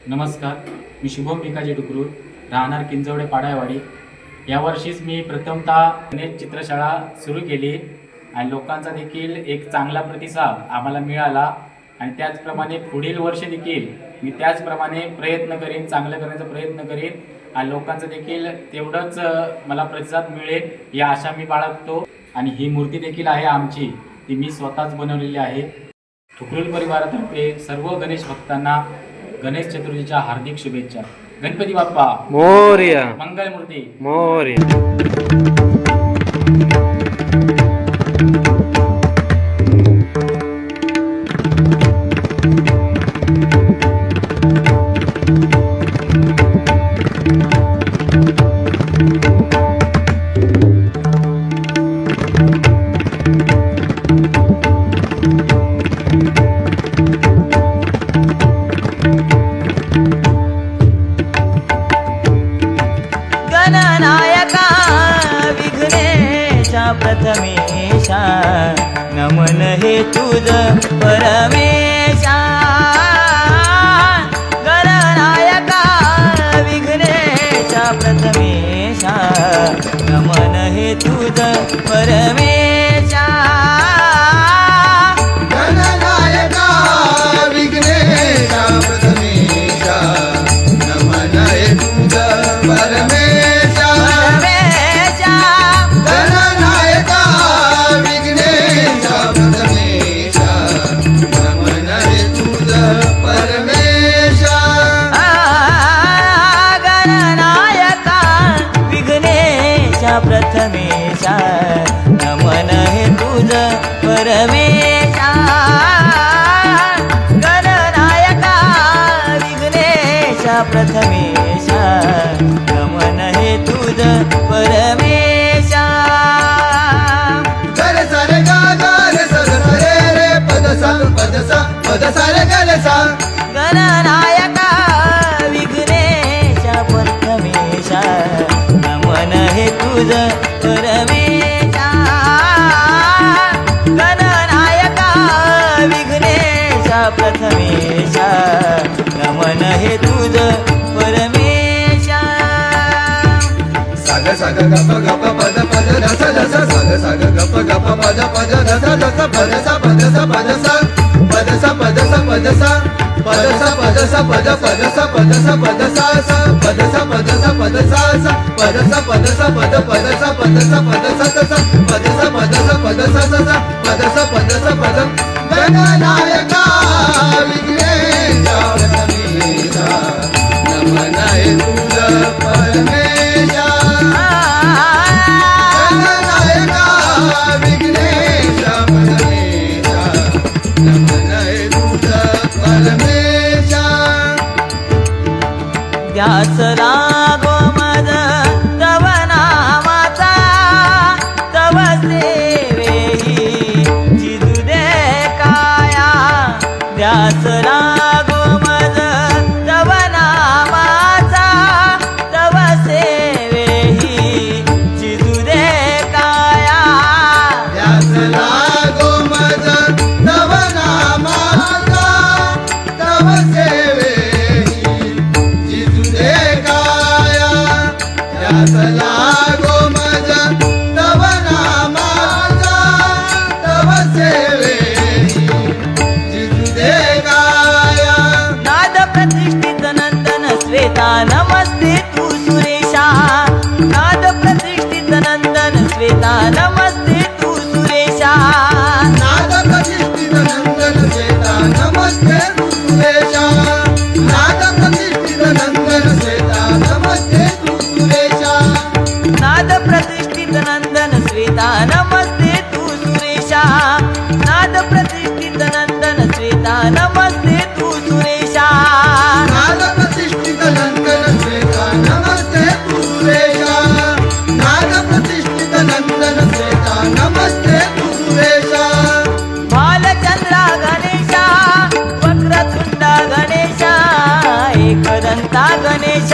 नमस्कार मी शुभम भिकाजी डुकरू राहणार किंजवडे पाडायवाडी. यावर्षीच मी प्रथमतः गणेश चित्रशाळा सुरू केली आणि लोकांचा देखील एक चांगला प्रतिसाद आम्हाला मिळाला आणि त्याचप्रमाणे पुढील वर्ष देखील मी त्याचप्रमाणे प्रयत्न करीन चांगलं करण्याचा प्रयत्न करीन आणि लोकांचं देखील तेवढंच मला प्रतिसाद मिळेल या आशा मी बाळगतो आणि ही मूर्ती देखील आहे आमची ती मी स्वतःच बनवलेली आहे. ठुकरुल परिवारातर्फे सर्व गणेश भक्तांना गणेश चतुर्थीच्या हार्दिक शुभेच्छा. गणपती बाप्पा. मोर्या. मंगलमूर्ती. मोर्या. गणनायका विघ्नेशा प्रथमेशा नमन हे तुझ परमेशा. गणनायका विघ्नेशा प्रथमेशा नमन हे तुझ प्रथमेशा नमन हे तुझ परमेशा गणनायका विघ्नेशा प्रथमेशा नमन हे तुझ परमेशा सारे गा रे पद सा पद सा पद सा रे ग रे सा. गणनायका विघ्नेशा प्रथमेशा नमन हे तुझ तुझा प्रथमेशा नमन हे तुझ परमेशा साग साग गप गप पद पद रस रस साग साग गप गप पद पद रस रस पद सा पद सा पद सा पद सा पद सा पद सा पद सा पद सा पद पद सा पद सा पद सा सा पद सा पद सा पद सा सा पद पद सा नमस्ते तू सुरेशा नाद प्रतिष्ठित नंदन श्वेता नमस्ते तू सुरेशा नाद प्रतिष्ठित नंदन श्वेता नमस्ते सुरेशा ಗಣೇಶ